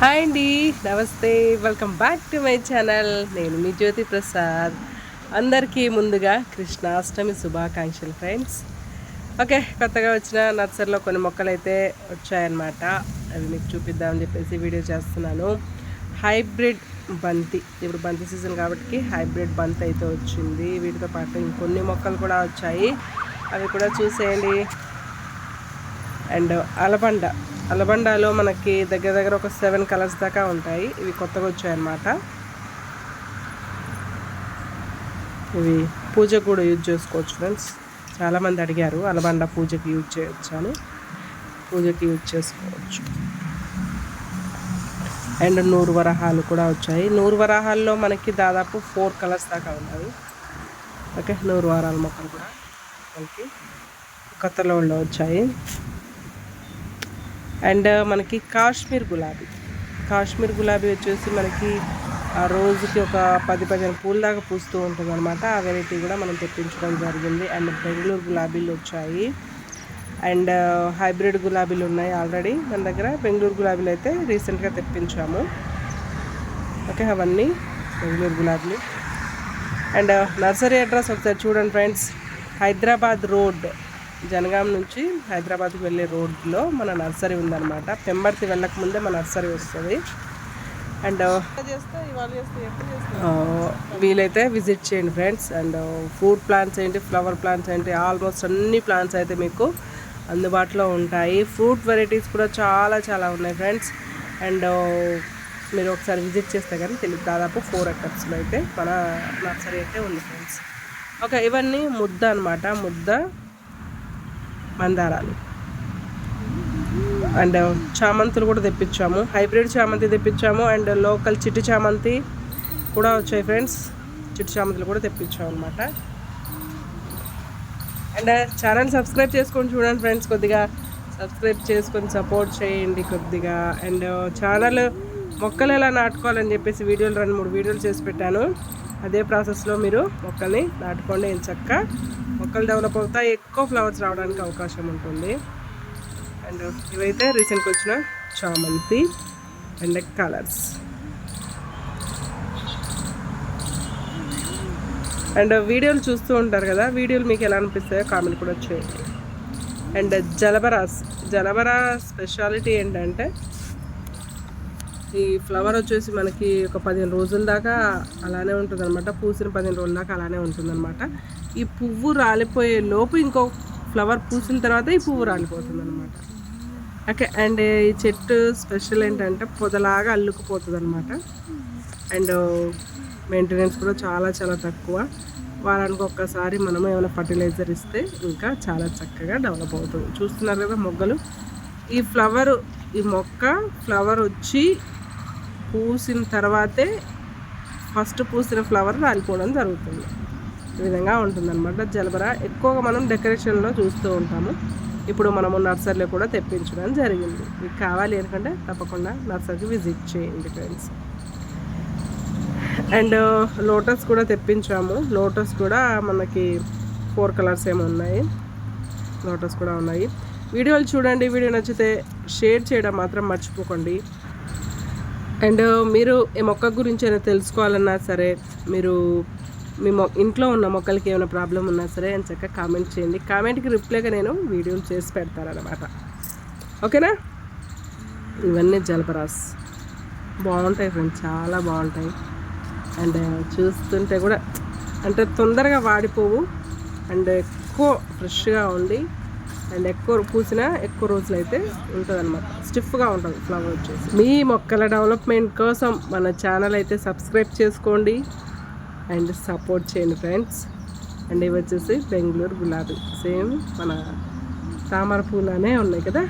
Hi అండి. Namaste. Welcome back to my channel. నేను మీ జ్యోతి ప్రసాద్. అందరికీ ముందుగా కృష్ణాష్టమి శుభాకాంక్షలు ఫ్రెండ్స్. ఓకే కొత్తగా వచ్చిన నర్సరీలో కొన్ని మొక్కలు అయితే వచ్చాయన్నమాట. అవి మీకు చూపిద్దామని చెప్పేసి వీడియో చేస్తున్నాను. హైబ్రిడ్ బంతి. ఇప్పుడు బంతి సీజన్ కాబట్టి హైబ్రిడ్ బంతి అయితే వచ్చింది. వీటితో పాటు ఇంకొన్ని మొక్కలు కూడా వచ్చాయి. అవి కూడా చూసేయండి. అండ్ అలబండ. అలబండాలో మనకి దగ్గర దగ్గర ఒక సెవెన్ కలర్స్ దాకా ఉంటాయి. ఇవి కొత్తగా వచ్చాయన్నమాట. ఇవి పూజకు కూడా యూజ్ చేసుకోవచ్చు ఫ్రెండ్స్. చాలామంది అడిగారు అలబండ పూజకి యూజ్ చేయొచ్చు పూజకి యూజ్ చేసుకోవచ్చు. అండ్ నూరు వరహాలు కూడా వచ్చాయి. నూరు వరహాల్లో మనకి దాదాపు ఫోర్ కలర్స్ దాకా ఉన్నాయి. ఓకే నూరు వారాల మొక్కలు కూడా మనకి కొత్తలో వచ్చాయి. అండ్ మనకి కాశ్మీర్ గులాబీ. కాశ్మీర్ గులాబీ వచ్చేసి మనకి ఆ రోజుకి ఒక పది పదిహేను పూల దాకా పూస్తూ ఉంటుంది అనమాట ఆ వెరైటీ కూడా మనం తెప్పించడం జరిగింది. అండ్ బెంగళూరు గులాబీలు వచ్చాయి. అండ్ హైబ్రిడ్ గులాబీలు ఉన్నాయి ఆల్రెడీ మన దగ్గర. బెంగళూరు గులాబీలు అయితే రీసెంట్గా తెప్పించాము. ఓకే అవన్నీ బెంగళూరు గులాబీలు. అండ్ నర్సరీ అడ్రస్ ఒకసారి చూడండి ఫ్రెండ్స్. హైదరాబాద్ రోడ్. జనగాం నుంచి హైదరాబాద్కి వెళ్ళే రోడ్లో మన నర్సరీ ఉందన్నమాట. పెంబర్తి వెళ్ళక ముందే మన నర్సరీ వస్తుంది. అండ్ వీలైతే విజిట్ చేయండి ఫ్రెండ్స్. అండ్ ఫ్రూట్ ప్లాంట్స్ ఏంటి ఫ్లవర్ ప్లాంట్స్ ఏంటి ఆల్మోస్ట్ అన్ని ప్లాంట్స్ అయితే మీకు అందుబాటులో ఉంటాయి. ఫ్రూట్ వెరైటీస్ కూడా చాలా చాలా ఉన్నాయి ఫ్రెండ్స్. అండ్ మీరు ఒకసారి విజిట్ చేస్తే కానీ తెలియదు. దాదాపు ఫోర్ ఎకర్స్లో అయితే మన నర్సరీ అయితే ఉంది ఫ్రెండ్స్. ఓకే ఇవన్నీ ముద్ద అనమాట ముద్ద మందారాలు. అండ్ చామంతులు కూడా తెప్పించాము. హైబ్రిడ్ చామంతి తెప్పించాము. అండ్ లోకల్ చిట్టి చామంతి కూడా వచ్చాయి ఫ్రెండ్స్. చిట్టి చామంతులు కూడా తెప్పించాము అనమాట అండ్ ఛానల్ సబ్స్క్రైబ్ చేసుకొని చూడండి ఫ్రెండ్స్ కొద్దిగా. సబ్స్క్రైబ్ చేసుకొని సపోర్ట్ చేయండి కొద్దిగా. అండ్ ఛానల్ మొక్కలు ఎలా నాటుకోవాలని చెప్పేసి వీడియోలు రెండు మూడు వీడియోలు చేసి పెట్టాను. అదే ప్రాసెస్లో మీరు మొక్కల్ని నాటుకోండి చక్క. మొక్కలు డెవలప్ అవుతాయి ఎక్కువ ఫ్లవర్స్ రావడానికి అవకాశం ఉంటుంది. అండ్ ఇవైతే రీసెంట్గా వచ్చిన చామంతి అండ్ కలర్స్. అండ్ వీడియోలు చూస్తూ ఉంటారు కదా వీడియోలు మీకు ఎలా అనిపిస్తాయో కామెంట్ కూడా చేయండి. అండ్ జలబరాస్ జలబరా స్పెషాలిటీ ఏంటంటే ఈ ఫ్లవర్ వచ్చేసి మనకి ఒక పదిహేను రోజుల దాకా అలానే ఉంటుంది అనమాట పూసిన పదిహేను రోజుల దాకా అలానే ఉంటుంది అనమాట ఈ పువ్వు రాలిపోయే లోపు ఇంకో ఫ్లవర్ పూసిన తర్వాత ఈ పువ్వు రాలిపోతుంది అనమాట ఓకే అండ్ ఈ చెట్టు స్పెషల్ ఏంటంటే పొదలాగా అల్లుకుపోతుంది అనమాట అండ్ మెయింటెనెన్స్ కూడా చాలా చాలా తక్కువ. వారానికి ఒక్కసారి మనం ఏమైనా ఫర్టిలైజర్ ఇస్తే ఇంకా చాలా చక్కగా డెవలప్ అవుతుంది. చూస్తున్నారు కదా మొగ్గలు. ఈ ఫ్లవర్ ఈ మొక్క ఫ్లవర్ వచ్చి పూసిన తర్వాతే ఫస్ట్ పూసిన ఫ్లవర్ రాలిపోవడం జరుగుతుంది. ఈ విధంగా ఉంటుందన్నమాట. జలబర ఎక్కువగా మనం డెకరేషన్లో చూస్తూ ఉంటాము. ఇప్పుడు మనము నర్సరీలో కూడా తెప్పించడం జరిగింది. మీకు కావాలి ఎందుకంటే తప్పకుండా నర్సరీకి విజిట్ చేయండి ఫ్రెండ్స్. అండ్ లోటస్ కూడా తెప్పించాము. లోటస్ కూడా మనకి ఫోర్ కలర్స్ ఏమో ఉన్నాయి. లోటస్ కూడా ఉన్నాయి. వీడియోలు చూడండి. వీడియో నచ్చితే షేర్ చేయడం మాత్రం మర్చిపోకండి. అండ్ మీరు ఈ మొక్క గురించి అయినా తెలుసుకోవాలన్నా సరే మీరు మీ మొ ఇంట్లో ఉన్న మొక్కలకి ఏమైనా ప్రాబ్లం ఉన్నా సరే అని చక్కగా కామెంట్ చేయండి. కామెంట్కి రిప్లైగా నేను వీడియోలు చేసి పెడతానమాట ఓకేనా? ఇవన్నీ జలపరాస్. బాగుంటాయి ఫ్రెండ్స్ చాలా బాగుంటాయి. అండ్ చూస్తుంటే కూడా అంటే తొందరగా వాడిపోవు. అండ్ ఎక్కువ ఫ్రెష్గా ఉండి అండ్ ఎక్కువ పూసిన ఎక్కువ రోజులు అయితే ఉంటుంది అనమాట స్టిఫ్గా ఉంటుంది ఫ్లవర్ వచ్చేసి. మీ మొక్కల డెవలప్మెంట్ కోసం మన ఛానల్ అయితే సబ్స్క్రైబ్ చేసుకోండి. అండ్ సపోర్ట్ చేయండి ఫ్రెండ్స్. అండ్ ఇవి వచ్చేసి బెంగళూరు గులాబీ. సేమ్ మన తామర పూలనే ఉన్నాయి కదా?